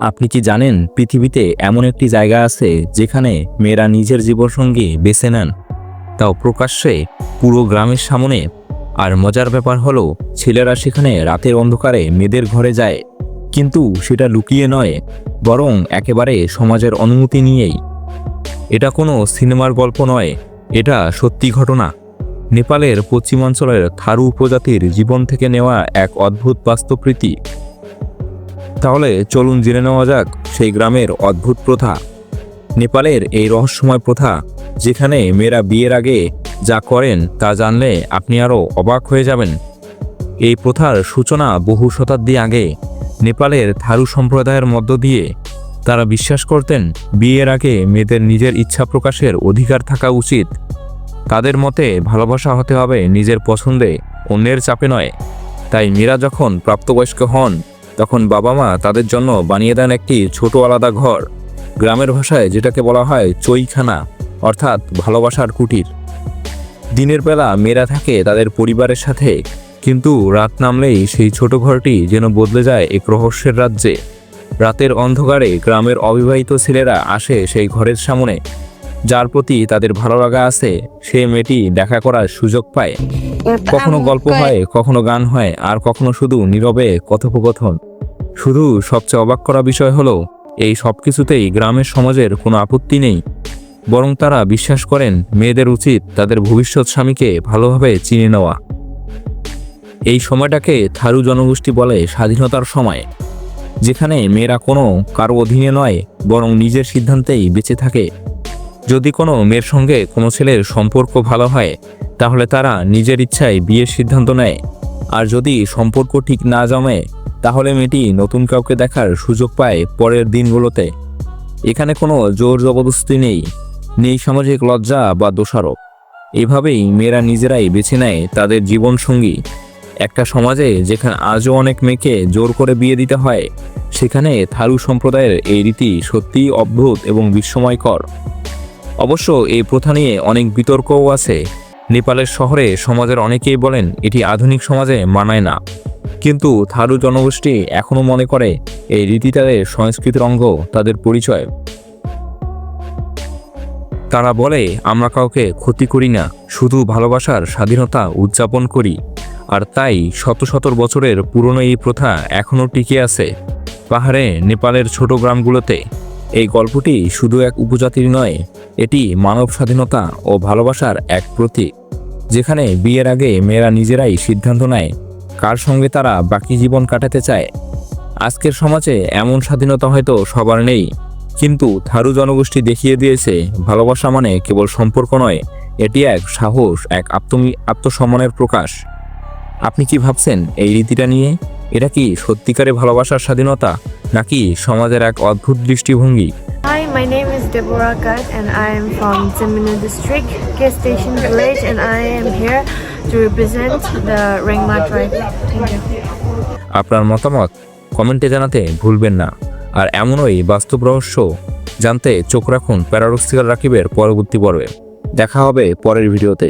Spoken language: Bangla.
আপনি কি জানেন পৃথিবীতে এমন একটি জায়গা আছে যেখানে মেয়েরা নিজের জীবনসঙ্গী বেছে নেন? তাও প্রকাশ্যে পুরো গ্রামের সামনে? আর মজার ব্যাপার হলো, ছেলেরা সেখানে রাতের অন্ধকারে মেয়েদের ঘরে যায়। কিন্তু সেটা লুকিয়ে নয়, বরং একেবারে সমাজের অনুমতি নিয়েই। এটা কোনো সিনেমার গল্প নয়, এটা সত্যি ঘটনা। নেপালের পশ্চিমাঞ্চলের থারু উপজাতির জীবন থেকে নেওয়া এক অদ্ভুত বাস্তবরীতি তাহলে চলুন জেনে নেওয়া যাক সেই গ্রামের অদ্ভুত প্রথা। নেপালের এই রহস্যময় প্রথা, যেখানে মেয়েরা বিয়ের আগে যা করেন তা জানলে আপনি আরও অবাক হয়ে যাবেন। এই প্রথার সূচনা বহু শতাব্দী আগে নেপালের থারু সম্প্রদায়ের মধ্য দিয়ে তারা বিশ্বাস করতেন, বিয়ের আগে মেয়েদের নিজের ইচ্ছা প্রকাশের অধিকার থাকা উচিত। তাদের মতে ভালোবাসা হতে হবে নিজের পছন্দে, অন্যের চাপে নয়। তাই মেয়েরা যখন প্রাপ্তবয়স্ক হন, তখন বাবা মা তাদের জন্য বানিয়ে দেন একটি ছোট আলাদা ঘর। গ্রামের ভাষায় যেটাকে বলা হয় চইখানা অর্থাৎ ভালোবাসার কুটির। দিনের বেলা মেয়েরা থাকে তাদের পরিবারের সাথে, কিন্তু রাত নামলেই সেই ছোট ঘরটি যেন বদলে যায় এক রহস্যের রাজ্যে। রাতের অন্ধকারে গ্রামের অবিবাহিত ছেলেরা আসে সেই ঘরের সামনে। যার প্রতি তাদের ভালো লাগা আছে, সে মেয়েটি দেখা করার সুযোগ পায়। কখনো গল্প হয়, কখনো গান হয়, আর কখনো শুধু নীরবে কথোপকথন। শুধু সবচেয়ে অবাক করা বিষয় হলো, এই সব কিছুতেই গ্রামের সমাজের কোনো আপত্তি নেই। বরং তারা বিশ্বাস করেন, মেয়েদের উচিত তাদের ভবিষ্যৎ স্বামীকে ভালোভাবে চিনে নেওয়া। এই সময়টাকে থারু জনগোষ্ঠী বলে স্বাধীনতার সময়, যেখানে মেয়েরা কোনো কারও অধীনে নয়, বরং নিজের সিদ্ধান্তেই বেঁচে থাকে। যদি কোনো মেয়ের সঙ্গে কোনো ছেলের সম্পর্ক ভালো হয়, তাহলে তারা নিজের ইচ্ছায় বিয়ের সিদ্ধান্ত নেয়। আর যদি সম্পর্ক ঠিক না জমে, তাহলে মেয়েটি নতুন কাউকে দেখার সুযোগ পায় পরের দিনগুলোতে। এখানে কোনো জোর জবরদস্তি নেই নেই সামাজিক লজ্জা বা দোষারোপ। এভাবেই মেয়েরা নিজেরাই বেছে নেয় তাদের জীবনসঙ্গী। একটা সমাজে যেখানে আজও অনেক মেয়েকে জোর করে বিয়ে দিতে হয়, সেখানে থারু সম্প্রদায়ের এই রীতি সত্যিই অদ্ভুত এবং বিস্ময়কর। অবশ্য এই প্রথা নিয়ে অনেক বিতর্কও আছে। নেপালের শহরে সমাজের অনেকেই বলেন এটি আধুনিক সমাজে মানায় না। কিন্তু থারু জনগোষ্ঠী এখনও মনে করে এই রীতি তাদের সংস্কৃতির অঙ্গ, তাদের পরিচয়। তারা বলে, আমরা কাউকে ক্ষতি করি না, শুধু ভালোবাসার স্বাধীনতা উদযাপন করি। আর তাই শত শত বছরের পুরনো এই প্রথা এখনও টিকে আছে। পাহাড়ে, নেপালের ছোট গ্রামগুলোতে এই গল্পটি শুধু এক উপজাতির নয়, এটি মানব স্বাধীনতা ও ভালোবাসার এক প্রতীক, যেখানে বিয়ের আগে মেয়েরা নিজেরাই সিদ্ধান্ত নেয় কার সঙ্গে তারা বাকি জীবন কাটাতে চায়। আজকের সমাজে এমন স্বাধীনতা হয়তো সবার নেই, কিন্তু থারু জনগোষ্ঠী দেখিয়ে দিয়েছে ভালোবাসা মানে কেবল সম্পর্ক নয়, এটি এক সাহস, এক আত্মমি আত্মসম্মানের প্রকাশ। আপনি কি ভাবছেন এই রীতিটা নিয়ে? এটা কি সত্যিকারে ভালোবাসার স্বাধীনতা? নাকি সমাজের এক অদ্ভুত দৃষ্টিভঙ্গি Hi, my name is Deborah Gat and I am from Zemina district, K Station village, and I am here to represent the Rengma tribe. Thank you. আপনার মতামত কমেন্টে জানাতে ভুলবেন না আর এমনই বাস্তব রহস্য জানতে চোখ রাখুন প্যারাডক্সিক্যাল রাকিবের পরবর্তী পর্বে দেখা হবে পরের ভিডিওতে